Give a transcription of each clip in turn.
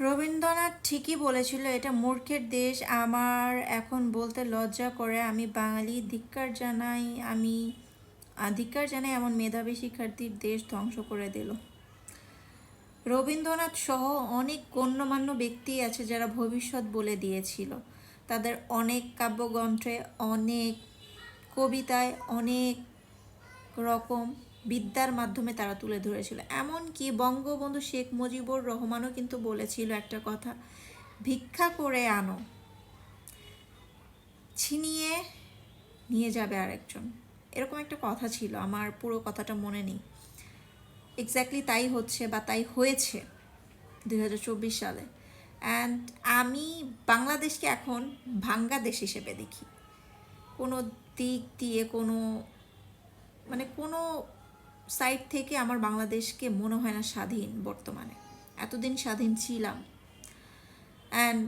রবীন্দ্রনাথ ঠিকই বলেছিল, এটা মূর্খের দেশ। আমার এখন বলতে লজ্জা করে আমি বাঙালি। ধিক্কার জানাই আমি ধিক্কার জানাই এমন মেধাবী শিক্ষার্থীর দেশ ধ্বংস করে দিল। রবীন্দ্রনাথ সহ অনেক গণ্যমান্য ব্যক্তি আছে যারা ভবিষ্যৎ বলে দিয়েছিল। তাদের অনেক কাব্যগ্রন্থে, অনেক কবিতায়, অনেক রকম বিদ্যার মাধ্যমে তারা তুলে ধরেছিল। এমনকি বঙ্গবন্ধু শেখ মুজিবুর রহমানও কিন্তু বলেছিল একটা কথা, ভিক্ষা করে আনো, ছিনিয়ে নিয়ে যাবে আরেকজন। এরকম একটা কথা ছিল, আমার পুরো কথাটা মনে নেই। এক্স্যাক্টলি তাই হচ্ছে বা তাই হয়েছে দু হাজার চব্বিশ সালে। অ্যান্ড আমি বাংলাদেশকে এখন ভাঙ্গা দেশ হিসেবে দেখি। কোনো দিক দিয়ে কোনো মানে কোনো সাইড থেকে আমার বাংলাদেশকে মনে হয় না স্বাধীন বর্তমানে। এতদিন স্বাধীন ছিলাম। অ্যান্ড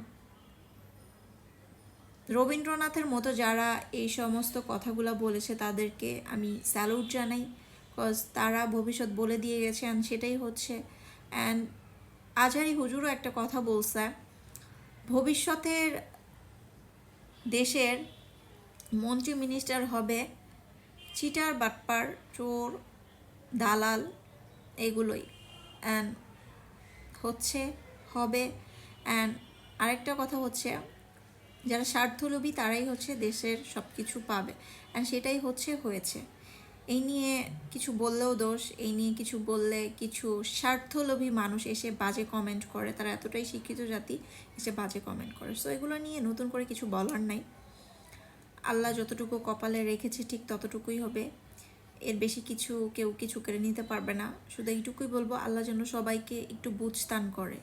রবীন্দ্রনাথের মতো যারা এই সমস্ত কথাগুলো বলেছে তাদেরকে আমি স্যালুট জানাই কজ তারা ভবিষ্যৎ বলে দিয়ে গেছে অ্যান্ড সেটাই হচ্ছে। অ্যান্ড আজহারি হুজুরও একটা কথা বলছে, ভবিষ্যতের দেশের মন্ত্রী মিনিস্টার হবে চিটার বাটপার চোর দালাল এগুলোই। অ্যান্ড হচ্ছে, হবে, অ্যান্ড আরেকটা কথা হচ্ছে, যারা স্বার্থলোভী তারাই হচ্ছে দেশের সব কিছু পাবে। অ্যান্ড সেটাই হচ্ছে, হয়েছে। এই নিয়ে কিছু বললেও দোষ, এই নিয়ে কিছু বললে কিছু স্বার্থলোভী মানুষ এসে বাজে কমেন্ট করে। তারা এতটাই শিক্ষিত জাতি, এসে বাজে কমেন্ট করে। সো এগুলো নিয়ে নতুন করে কিছু বলার নাই। আল্লাহ যতটুকু কপালে রেখেছে, ঠিক ততটুকুই হবে। এর বেশি কিছু কেউ কিছু কেড়ে নিতে পারবে না। শুধু এইটুকুই বলব, আল্লাহ যেন সবাইকে একটু বুঝতান করে।